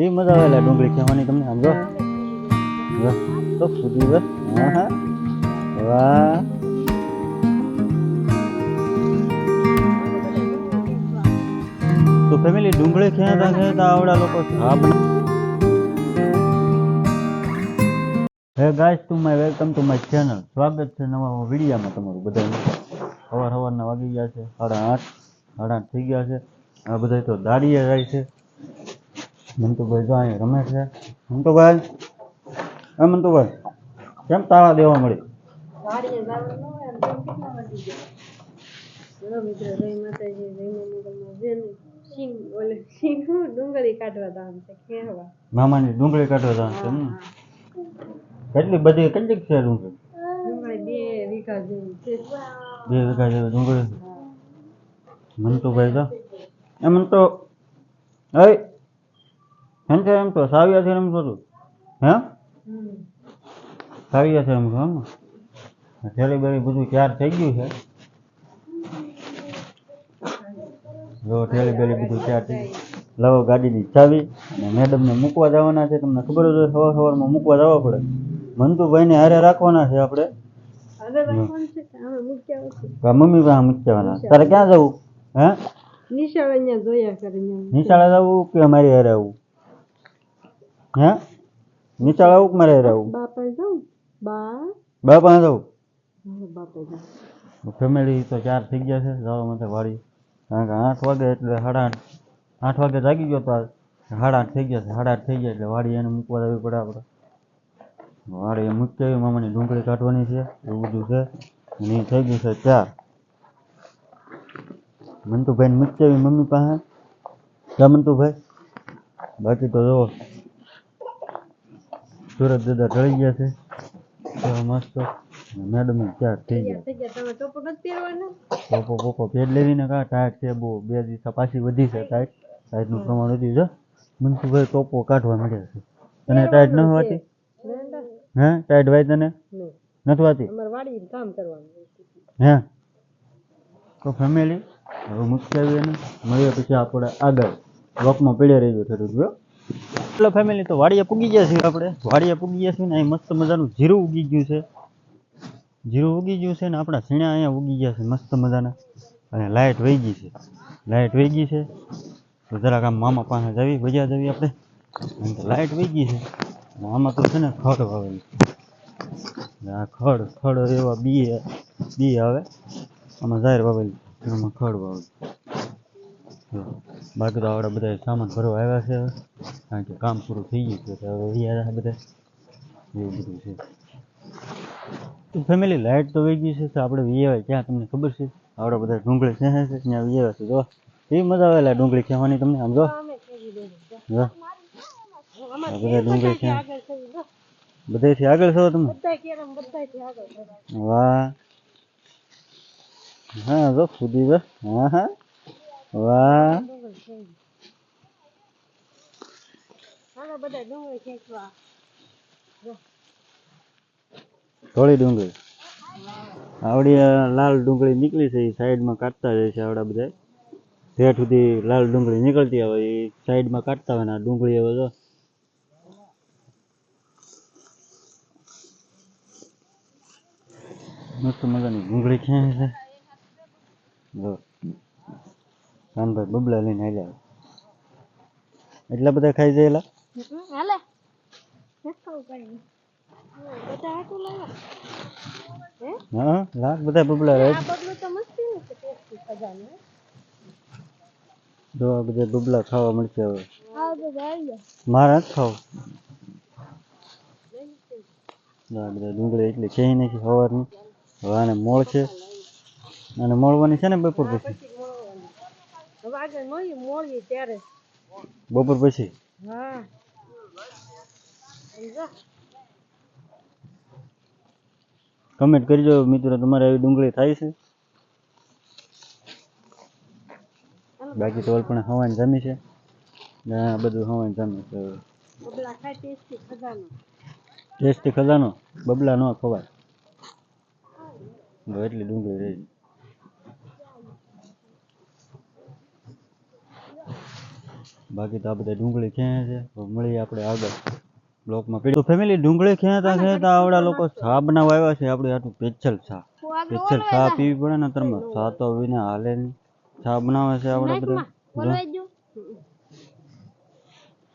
કેવી મજા આવે એટલે ડુંગળી ખાવાની, તમને સમજો? તો ફૂટી બસ હા હા વાહ. તો ફેમિલી ડુંગળી ખેતા ખેતા આવડા લોકો બના હે guys to my welcome to my channel સ્વાગત છે નવા વિડીયામાં તમારું બધાને. સવાર સવારના વાગી ગયા છે, સાડા આઠ સાડા આઠ થઈ ગયા છે. આ બધા તો દાડીએ જાય છે. મંતુભાઈ જો અહીંયા રમે છે. મંતુભાઈ હે મંતુભાઈ કેમ તાળા દેવા મળી? મામાની ડુંગળી કાઢવા જવાનું છે કેટલી બધી, કેટલી છે ડુંગળી? બે વીઘા ડુંગળી મંતુભાઈ તો એમ તો છે એમ તો સાવિયા છે એમ તો હે? હમ. સાવિયા છે એમ એમ. ને થેલી બધું તૈયાર થઈ ગયું છે. જો ઠેલી બેલી બધું તૈયાર થઈ ગયું. લાવો ગાડીની ચાવી અને મેડમને મૂકવા જવાના છે. તમને ખબર જ હોય સવાર સવારમાં મૂકવા જવા પડે. મંતુભાઈને હારે રાખવાના છે આપણે. મમ્મી પાસે મૂકી તારે ક્યાં જવું? હે? નિશાળ જોયા કરે. નિશાળે જવું કે મારી હારે આવવું હે? નિશાળે આવું કે મારે હારે આવવું બાપાએ જાઉં? બા? બા પાસે જવું હા, બાપાએ જાઉં. ફેમિલી તો ચાર થઈ ગયા છે જવા માટે વાડી કારણ કે આઠ વાગે એટલે સાડા આઠ. આઠ વાગે જાગી ગયો તો આ સાડા આઠ થઈ ગયા છે. સાડા આઠ થઈ ગયા એટલે વાડી એને મૂકવા જવી પડે આપણે. વાડી એ મૂકી આવી મામાની ડુંગળી કાઢવાની છે એવું બધું છે. અને એ થઈ ગયું છે ચાર. મંતુભાઈને મૂકી આવી મમ્મી પાસે. ક્યાં મંતુભાઈ બાકી તો જો સુરત દાદા ઢળી ગયા છે. તો મસ્ત. મેડમ ચાર થઈ ગયા. થઈ ગયા. તમે ટોપો પોપો પોપો પેટ લેવીને કા? ટાઈટ છે બહુ. બે દિવસ પાછી વધી છે ટાઈટ ટાઈટનું પ્રમાણ વધી છે મનસુભાઈ ટોપો કાઢવા મળ્યા છે. તને ટાઈટ ન હોવાથી? હે? ટાઈટ વાય તને? નથી કરવાનું હે? તો ફેમિલી હવે મૂકી આવી એને. મળીએ પછી આપણે આગળ. વોકમાં પડ્યા રહીજો થોડુંક એટલે ફેમિલી તો વાડીએ પૂગી ગયા છીએ આપણે. વાડીએ પૂગી ગયા છીએ ને અહીં મસ્ત મજાનું જીરું ઉગી ગયું છે. જીરું ઉગી ગયું છે ને આપણા સીણા અહીંયા ઉગી ગયા છે મસ્ત મજાના. અને લાઇટ વહી ગઈ છે. લાઇટ વહી ગઈ છે. તો જરાક આમ મામા પાસે જવી ભજ્યા જવી આપણે. લાઇટ વહી ગઈ છે. મામા આમાં તો છે ને ખડ વાવેલી. આ ખડ ખડ એવા બી બી આવે. આમાં જાહેર વાવેલી. એમાં ખડ વાવેલી. બાકી તો આવડા બધા સામાન ભરવા આવ્યા છે હવે. કારણ કે કામ પૂરું થઈ ગયું છે, તો હવે અહીંયા રહ્યા બધા. એવું બધું છે. તો ફેમિલી લાઇટ તો વહી ગઈ છે, તો આપણે વિયેવાય ક્યાં તમને ખબર છે? આવડા બધા ડુંગળી છે છે, ત્યાં વિયેવા છે, જો. એવી મજા આવે લા ડુંગળી ખાવાની તમને આમ, જો. અમે કેવી દઈએ જો. અમારે આ બધા ડુંગળી છે આગળ થઈ જો બધેથી આગળ છો તમે? બધાય કેરમ બધાયથી આગળ થઈ વાહ. હા, જો, ફૂદી બસ હા હા. વાહ ડુંગળી છે હાલો બધા ડુંગળી ખેંચવા થોડી ડુંગળી. આવડી આ લાલ ડુંગળી નીકળી છે એ સાઈડમાં કાઢતા જાય છે આવડા બધા ઠેઠ સુધી લાલ ડુંગળી નીકળતી આવે એ સાઈડમાં કાઢતા હોય ને આ ડુંગળી હવે જો. મસ્ત મજાની ડુંગળી ક્યાં છે? જો. કાનભાઈ બબલા લઈને હાલ્યા એટલા બધા ખાઈ જાયેલા હાલે. હા? લાખ બધા બબલા રહે જો આ બધા બબલા ખાવા મળશે હવે. મારા ખાવું બધા ડુંગળી એટલી છે નાખી સવારની હવે આને મોળ છે. અને મોળવાની છે ને બપોર પછી? હવે આગળ મળીએ મોળીએ ત્યારે. બપોર પછી? હા. કમેન્ટ કરજો મિત્રો તમારે આવી ડુંગળી થાય છે? બાકી તો પણ હવાન જમી છે. ને આ બધું હવાન જમી છે. બબલા ખાય ટેસ્ટી ખજાનો. ટેસ્ટી ખજાનો? બબલા ન ખવાય. એટલી ડુંગળી રહી. બાકી તો આ બધા ડુંગળી ખેંચે છે? તો મળીએ આપણે આગળ બ્લોકમાં. પીડી તો ફેમિલી ડુંગળી ખેંચતા ખેંચતા આવડા લોકો ચા બનાવવા આવ્યા છે. આપણે આટલું પેચલ ચા. પેચલ ચા પીવી પડે ને તરમાં. ચા તો વિના હાલે નહીં. ચા બનાવે છે આપણે બધા?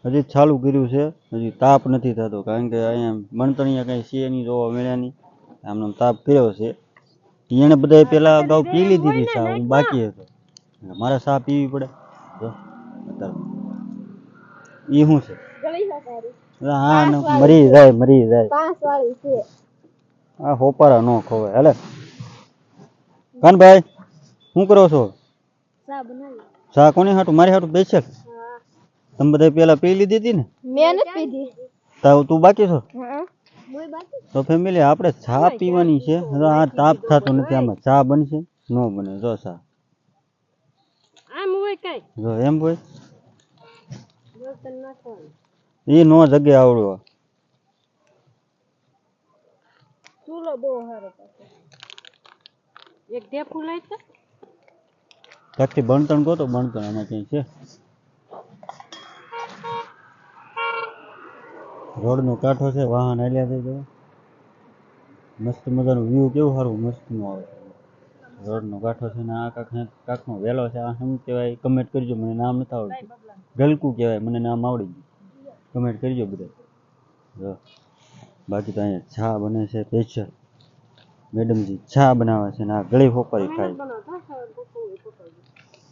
હજી ચાલુ કર્યું છે. હજી તાપ નથી થતો. કારણ કે અહીંયા બણતણીયા કઈ છે નહીં જોવા મળ્યા નહીં. આમનો આમ તાપ કર્યો છે. એને બધા પેલા અગાઉ પી લીધી હતી ચા હું બાકી હતો. મારે ચા પીવી પડે. જો અત્યારે. ઈ શું છે? હા મરી જાય મરી જાય. પાંચ વાળી છે. આ હોપારા નો ખવાય. હાલે. કાનભાઈ શું કરો છો? ચા બનાવી. ચા કોની હાટું? મારી હાટું બેસે. તમે બધા પેલા પી લીધી હતી ને? મેં નથી પીધી. તો તું બાકી છો? તો ફેમિલી આપણે ચા પીવાની છે? આ તાપ થતો નથી આમાં. ચા બનશે? નો બને. જો ચા. આમ હોય કઈ. જો એમ હોય? એ નો જગ્યા આવડ્યો. ચૂલો બહુ સારો પાછો એક ઢેફું લઈ તો ત્યાંથી બણતણ ગોતો બણતણ આમાં ક્યાંય છે. રોડનો કાંઠો છે વાહન હાલ્યા થઈ જો. મસ્ત મજાનું વ્યૂ કેવું સારું મસ્તનું આવે. રોડ નો કાંઠો છે ને આ કાંક કાંકનો વેલો છે આ શું કહેવાય? કમેન્ટ કરજો મને નામ નથી આવડતું. ગલકું કહેવાય મને નામ આવડી ગયું. કમેન્ટ કરજો બધા. જો બાકી તો અહીંયા ચા બને છે સ્પેશિયલ મેડમજી ચા બનાવે છે ને આ ગળી ફોપારી ખાય બનાવતા ખાવાનું પકવું હોય પકવજો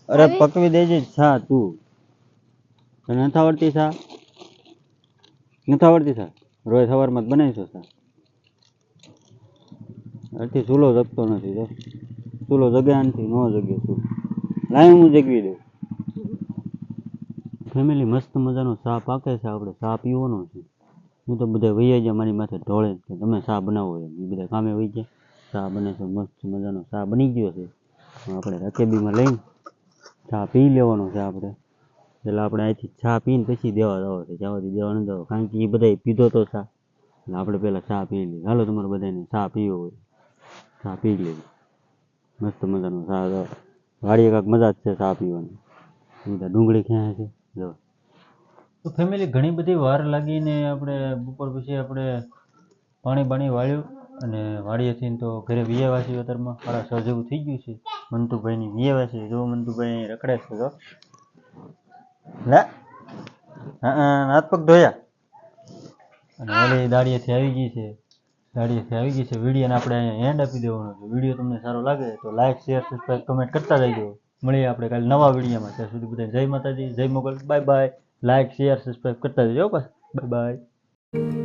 અરે પકવી દેજે છા તું. તને નથી આવડતી છા નથી આવડતી છા રોજ સવારમાં જ બનાવીશું છા અડધી ચૂલો જગતો નથી જો. ચૂલો જગે નથી ન જગે ચૂલો. લાય હું જગવી દઉં. ફેમિલી મસ્ત મજાનો ચા પાકે છે આપણે. ચા પીવાનો છે. હું તો બધા વૈયા ગયા મારી માથે ઢોળે કે તમે ચા બનાવો એમ. એ બધા કામે વહી ગયા. ચા બને છે, મસ્ત મજાનો ચા બની ગયો છે. આપણે રકેબીમાં લઈને ચા પી લેવાનો છે આપણે. એટલે આપણે અહીંથી ચા પીને પછી દેવા જવો છે. જવાથી દેવા ન જવો. કારણ કે એ બધાય પીધો તો ચા. એટલે આપણે પહેલાં ચા પી લઈએ. હાલો તમારે બધાને ચા પીવો હોય. ચા પી લેવી મસ્ત મજાનો ચા વાડીએ કાંઈક મજા જ છે ચા પીવાની. બધા ડુંગળી ક્યાં છે? જો. તો ફેમિલી ઘણી બધી વાર લાગીને આપણે બપોર પછી આપણે પાણી બાણી વાળ્યું અને વાળીએથી તો ઘરે વિયાવાસી અત્યારમાં સાડા છ જેવું થઈ ગયું છે. મંતુભાઈની વિયાવાસી જો મંતુભાઈ રખડે છે, જો. લે. હાથ પગ ધોયા. અને ઓલી દાડીએથી આવી ગઈ છે. દાડીએથી આવી ગઈ છે. વિડીયોને આપણે અહીંયા એન્ડ આપી દેવાનો છે. વીડિયો તમને સારો લાગે તો લાઈક શેર સબસ્ક્રાઈબ કમેન્ટ કરતા રહેજો. મળીએ આપણે કાલે નવા વિડીયોમાં. ત્યાં સુધી બધા જય માતાજી, જય Mogal, bye bye. Like share subscribe કરતા જજો બસ બાય બાય.